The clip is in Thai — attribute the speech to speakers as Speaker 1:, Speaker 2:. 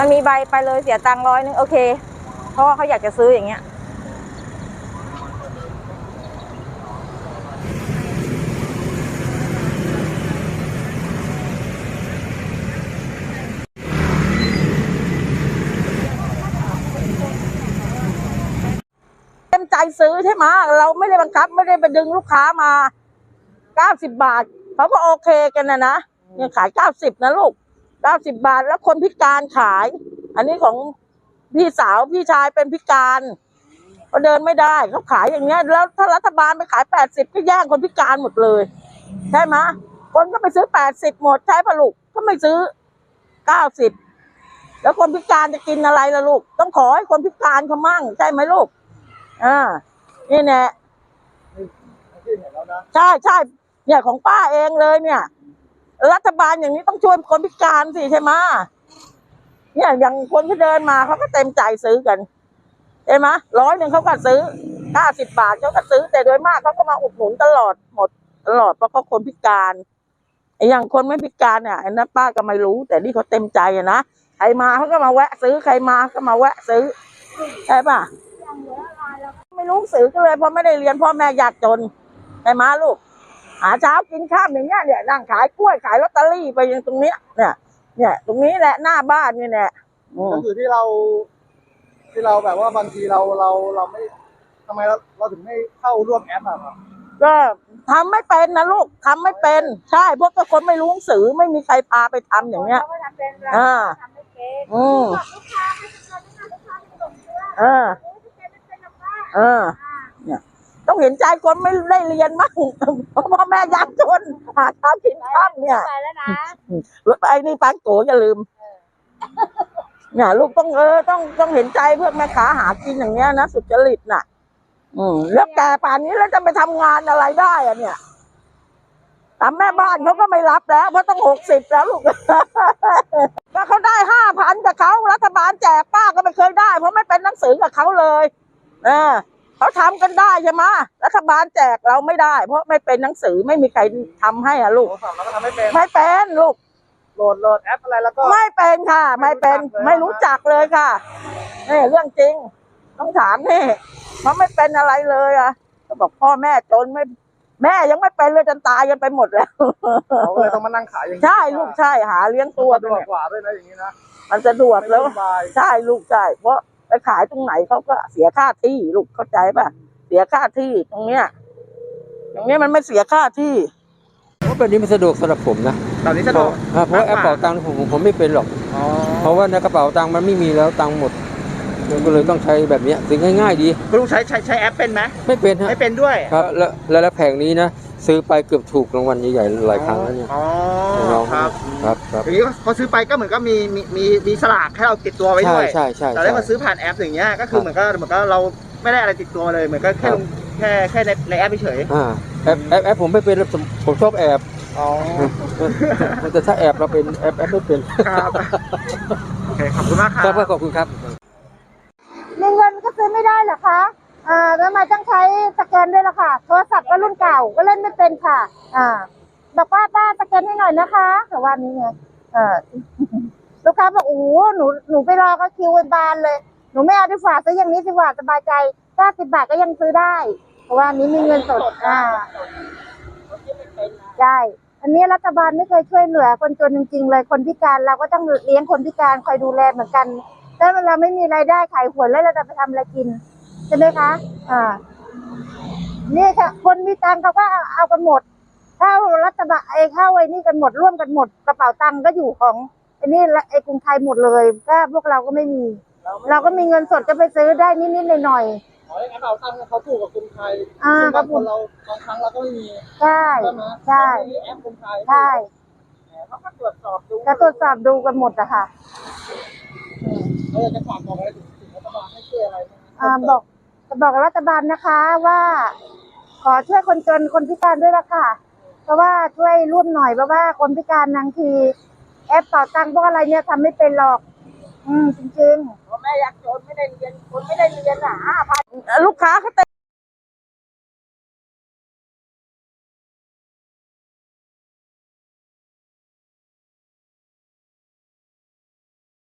Speaker 1: มันมีใบไปเลยเสียตังค์ร้อยนึงโอเค เพราะว่าเขาอยากจะซื้ออย่างเงี้ย เต็มใจซื้อใช่ไหมเราไม่ได้บังคับไม่ได้ไปดึงลูกค้ามาเก้าสิบบาทเขาก็โอเคกันนะนะเนี่ยขายเก้าสิบนะลูก ก้าสิบบาท แล้วคนพิการขาย อันนี้ของพี่สาวพี่ชายเป็นพิการเขาเดินไม่ได้เขาขายอย่างเงี้ย แล้วถ้ารัฐบาลไปขายแปดสิบก็แย่งคนพิการหมดเลย ใช่ไหมคนก็ไปซื้อแปดสิบหมดใช่ปะลูกก็ไม่ซื้อเก้าสิบแล้วคนพิการจะกินอะไรล่ะลูก ต้องขอให้คนพิการเขามั่งใช่ไหมลูกอ่านี่แน่
Speaker 2: ที่เห็นแล้วนะ
Speaker 1: ใช่ใช่เนี่ยของป้าเองเลยเนี่ย รัฐบาลอย่างนี้ต้องช่วยคนพิการสิใช่ไหมเนี่ยอย่างคนที่เดินมาเขาก็เต็มใจซื้อกันใช่ไหมร้อยหนึ่งเขาก็ซื้อห้าสิบบาทเขาก็ซื้อแต่โดยมากเขาก็มาอุดหนุนตลอดหมดตลอดเพราะเขาคนพิการไอ้อย่างคนไม่พิการเนี่ยไอ้นั้นป้าก็ไม่รู้ แต่นี่เขาเต็มใจอะนะใครมาเขาก็มาแวะซื้อใครมาก็มาแวะซื้อใช่ปะไม่รู้สื่อก็เลยเพราะไม่ได้เรียนพ่อแม่ยากจนใช่ไหมลูก หาเช้ากินข้ามอย่างเงี้ยเนี่ยนั่งขายกล้วยขายลอตเตอรี่ไปอย่างตรงเนี้ยเนี่ยเนี่ย ตรงนี้แหละหน้าบ้านนี่แหละอืม
Speaker 2: ก็คือที่เรา ที่เราแบบว่าบางทีเราเราเราไม่ทำไมเราเราถึงไม่เข้าร่วมแอปอะครับ
Speaker 1: ก็ทำไม่เป็นนะลูกทำไม่เป็นใช่เพราะก็คนไม่รู้หนังสือไม่มีใครพาไปทำอย่างเงี้ย
Speaker 3: เขาไม่ทำเป็นเรา
Speaker 1: อ่า
Speaker 3: ทำไม่เป็น
Speaker 1: อืม
Speaker 3: บอกลูกค้าไม่เป็นไรลูกค้าลูกค้าไม่หลงเชื่อ
Speaker 1: เออ
Speaker 3: รู้ที่แกไม่เป็นหรอกป้า
Speaker 1: เออเนี่ย ต้องเห็นใจคนไม่ได้เรียนมั่งเพราะพ่อแม่ยากจนหาเช้ากินข้ามเนี่ย
Speaker 3: ไปแล้วนะ
Speaker 1: ไอ้นี่ปังโกอย่าลืมเนี่ยลูกต้องเออต้องต้องเห็นใจเพื่อนแม่ค้าหากินอย่างเงี้ยนะสุจริตน่ะ อืมแล้วแกป่านนี้แล้วจะไปทำงานอะไรได้อะเนี่ยตามแม่บ้านเขาก็ไม่รับแล้วเพราะต้องหกสิบแล้วลูกก็เขาได้ห้าพันกับเขารัฐบาลแจกป้าก็ไม่เคยได้ เพราะไม่เป็นหนังสือกับเขาเลย เออ เขาทำกันได้ใช่ไหมรัฐบาลแจกเราไม่ได้ เพราะไม่เป็นหนังสือไม่มีใครทำให้อะลูก
Speaker 2: โทรศัพท์เราก็ทำไม่เป็น
Speaker 1: ไม่เป็นลูก
Speaker 2: โหลดโหลดแอปอะไรแล้วก็
Speaker 1: ไม่เป็นค่ะ ไม่เป็น
Speaker 2: ไม่
Speaker 1: ไม่
Speaker 2: รู้
Speaker 1: รู้
Speaker 2: จั
Speaker 1: จั
Speaker 2: ก
Speaker 1: ก
Speaker 2: เล
Speaker 1: เลยยค่ะนี่เรื่องจริง ต้องถามนี่เพราะไม่เป็นอะไรเลยอะก็บอกพ่อแม่จนไม่ แม่ยังไม่เป็นเลยจนตายกันไปหมดแล้ว
Speaker 2: เขาก็เลยต้องมานั่งขายอย่างนี้
Speaker 1: ใช่ลูกใช่หาเลี้ยงตัว
Speaker 2: สะด
Speaker 1: ด้
Speaker 2: ว
Speaker 1: ว
Speaker 2: ก
Speaker 1: ย
Speaker 2: กว่าด้วยนะอย่างนี้นะ
Speaker 1: มันสะดวกแล้ว
Speaker 2: ไม่สบาย
Speaker 1: ใช่ลูกใช่เพราะ ไปขายตรงไหนเขาก็เสียค่าที่ลูกเข้าใจป่ะ เสียค่าที่ตรงเนี้ยตรงเนี้ยมันไม่เสียค่าที่
Speaker 4: เพราะแบบนี้มันสะดวกสำหรับผมนะ
Speaker 2: แบบนี้สะดวก
Speaker 4: อ่าเพราะแอปเป๋าตังค์ผมผมไม่เป็นหรอก
Speaker 2: อ๋อ
Speaker 4: เพราะว่าในกระเป๋าตังค์มันไม่มีแล้วตังค์หมดมันก็เลยต้องใช้แบบเนี้ยถึงง่ายๆดี
Speaker 2: คุณลุงใช้ใช้ใช้แอปเป็นไหม
Speaker 4: ไม่เป็นฮะ
Speaker 2: ไม่เป็นด้วย
Speaker 4: ครับแล้วแล้วแล้วแผงนี้นะ ซื้อไปเกือบถูกรางวัลใหญ่ๆหลายครั้งแล้วเนี่ย
Speaker 2: อ๋อ
Speaker 4: น้อง
Speaker 2: ครับ
Speaker 4: ครับครับ
Speaker 2: อย่างนี้เขาซื้อไปก็เหมือนก็มีมีมีมีสลากให้เราติดตัวไว้
Speaker 4: ใช่
Speaker 2: ด้วย
Speaker 4: ใช่ใช่
Speaker 2: แต่
Speaker 4: ใช่
Speaker 2: ถ้ามาซื้อผ่านแอปอย่างเงี้ยก็คือเหมือนก็เหมือนก็เราไม่ได้อะไรติดตัวมาเลยเหมือนก็แค่
Speaker 4: ครับ
Speaker 2: ลงแค่แค่ในในแอปเฉย
Speaker 4: อ่าแอปแอปแอปผมไม่เป็นผมผมชอบแอบ
Speaker 2: อ๋อ
Speaker 4: แต่ถ้าแอบเราเป็นแอปแอปไม่เป็น
Speaker 2: ครับโอเคขอบคุณมากครับ
Speaker 4: ครับขอบคุณครับ
Speaker 3: มีเงินก็ซื้อไม่ได้เหรอคะ อ่าทำไมต้องใช้สแกนด้วยล่ะค่ะ โทรศัพท์ก็รุ่นเก่าก็เล่นไม่เป็นค่ะ อ่า บอกว่าป้าสแกนให้หน่อยนะคะแต่ว่านี้ไงเออลูกค้าบอกโอ้โหหนูหนูไปรอก็คิวเป็นบานเลย หนูไม่เอาดีกว่าซื้ออย่างนี้ดีกว่าสบายใจห้าสิบบาทก็ยังซื้อได้ เพราะว่านี้มีเงินสดอ่าใช่อันนี้รัฐบาลไม่เคยช่วยเหลือคนจนจริงๆเลยคนพิการเราก็ต้องเลี้ยงคนพิการคอยดูแลเหมือนกันถ้าเราไม่มีรายได้ขายหวยแล้วเราจะไปทำอะไรกิน ใช่ไหมคะ อ่านี่ค่ะ คนมีตังค์เขาก็เอาเอากันหมดเข้ารัฐบาลไอ้เข้าไอ้นี่กันหมดร่วมกันหมดกระเป๋าตังค์ก็อยู่ของไอ้นี่ละไอ้กรุงไทยหมดเลยก็พวกเราก็ไม่มี เราก็มีเงินสดก็ไปซื้อได้นิดๆหน่อย
Speaker 2: อ๋อแอปเราตั้งเขาถูกกับคนไทย
Speaker 3: อ่า
Speaker 2: ซึ่ง
Speaker 3: ครับ
Speaker 2: บางคนเราบางครั้งเราก็ไม่มี
Speaker 3: ๆใช่
Speaker 2: ใช่ไหม
Speaker 3: ใช่
Speaker 2: เราไม่มีแอปคนไทย
Speaker 3: ใช่
Speaker 2: เขาก็ตรวจสอบดู
Speaker 3: ก็ตรวจสอบดูกันหมดอะค่ะ
Speaker 2: เราอยากจะฝากบอกอะไรถึงถึงรัฐบาลให้ช่วยอะไรไหม
Speaker 3: อ่าบอก บอกรัฐบาลนะคะว่าขอช่วยคนจนคนพิการด้วยละค่ะ เพราะว่าช่วยร่วมหน่อยเพราะว่าคนพิการบางที แอปเป่าตังค์พวกอะไรเนี่ยทำไม่เป็นหรอก อืมจริงๆ
Speaker 1: พ่อแม่ยากจนไม่ได้เรียนคนไม่ได้เรียนอะห้าพัน ลูกค้าเขาเต็ม